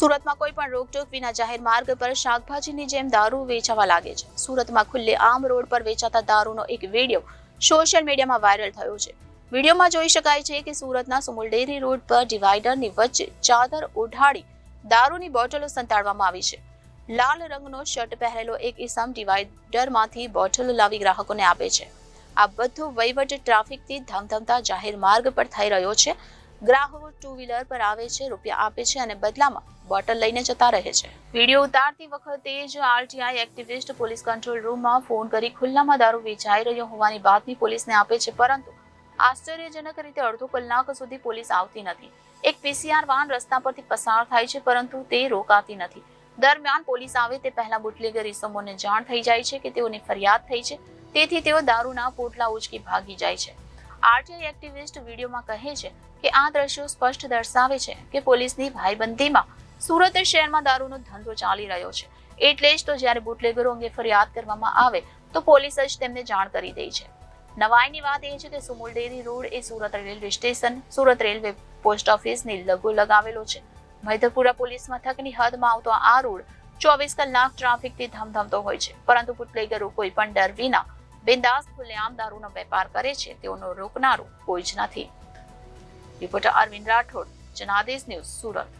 સુરતમાં કોઈ પણ રોકટોક વિના જાહેર માર્ગ પર શાકભાજીની જેમ દારૂ વેચાવા લાગે છે. સુરતમાં ખુલ્લે આમ રોડ પર વેચાતા દારૂનો એક વીડિયો સોશિયલ મીડિયામાં વાયરલ થયો છે. વિડીયોમાં જોઈ શકાય છે કે સુરતના સુમુલડેરી રોડ પર ડિવાઈડરની વચ્ચે ચાદર ઓઢાડી દારૂની બોટલો સંતાડવામાં આવી છે. લાલ રંગનો શર્ટ પહેરેલો એક ઇસમ ડિવાઈડરમાંથી બોટલો લાવી ગ્રાહકોને આપે છે. આ બધું વહીવટ ટ્રાફિકથી ધમધમતા જાહેર માર્ગ પર થઈ રહ્યો છે. ગ્રાહકો ટુ વ્હીલર પર આવે છે, રૂપિયા આપે છે અને બદલામાં બોટલ લઈને જતા રહે છે. વીડિયો ઉતારતી વખતે જ આરટીઆઈ એક્ટિવિસ્ટ પોલીસ કંટ્રોલ રૂમમાં ફોન કરી ખુલ્લામાં દારૂ વેચાઈ રહ્યો હોવાની બાતમી પોલીસને આપે છે, પરંતુ આશ્ચર્યજનક રીતે અડધો કલાક સુધી પોલીસ આવતી નથી. એક પીસીઆર વાહન રસ્તા પરથી પસાર થાય છે, પરંતુ તે રોકાતી નથી. દરમિયાન પોલીસ આવે તે પહેલા બુટલેગર ઇસમોને જાણ થઈ જાય છે કે તેઓની ફરિયાદ થઈ છે, તેથી તેઓ દારૂના પોટલા ઉચકી ભાગી જાય છે. આરટીઆઈ એક્ટિવિસ્ટ વિડીયોમાં કહે છે કે આ દ્રશ્યો સ્પષ્ટ દર્શાવે છે કે પોલીસની ભાઈબંધીમાં સુરત શહેરમાં દારૂનો ધંધો ચાલી રહ્યો છે. એટલે જ તો જ્યારે બુટલેગરો અંગે ફરિયાદ કરવામાં આવે, તો પોલીસ જ તેમને જાણ કરી દે છે. નવાઈની વાત એ છે કે સુમુલડેરી રોડ એ Surat railway station, Surat railway post ઓફિસની લઘુ લગાવેલો છે. મૈધરપુરા પોલીસ મથકની હદમાં આવતો આ રોડ ચોવીસ કલાક ટ્રાફિકથી ધમધમતો હોય છે, પરંતુ બુટલેગરો કોઈ પણ ડર વિના બિંદાસ ખુલ્લેઆમ દારૂનો વેપાર કરે છે, તેઓનો રોકનારું કોઈ જ નથી. Reporter Arvind Rathod, Janadesh news Surat.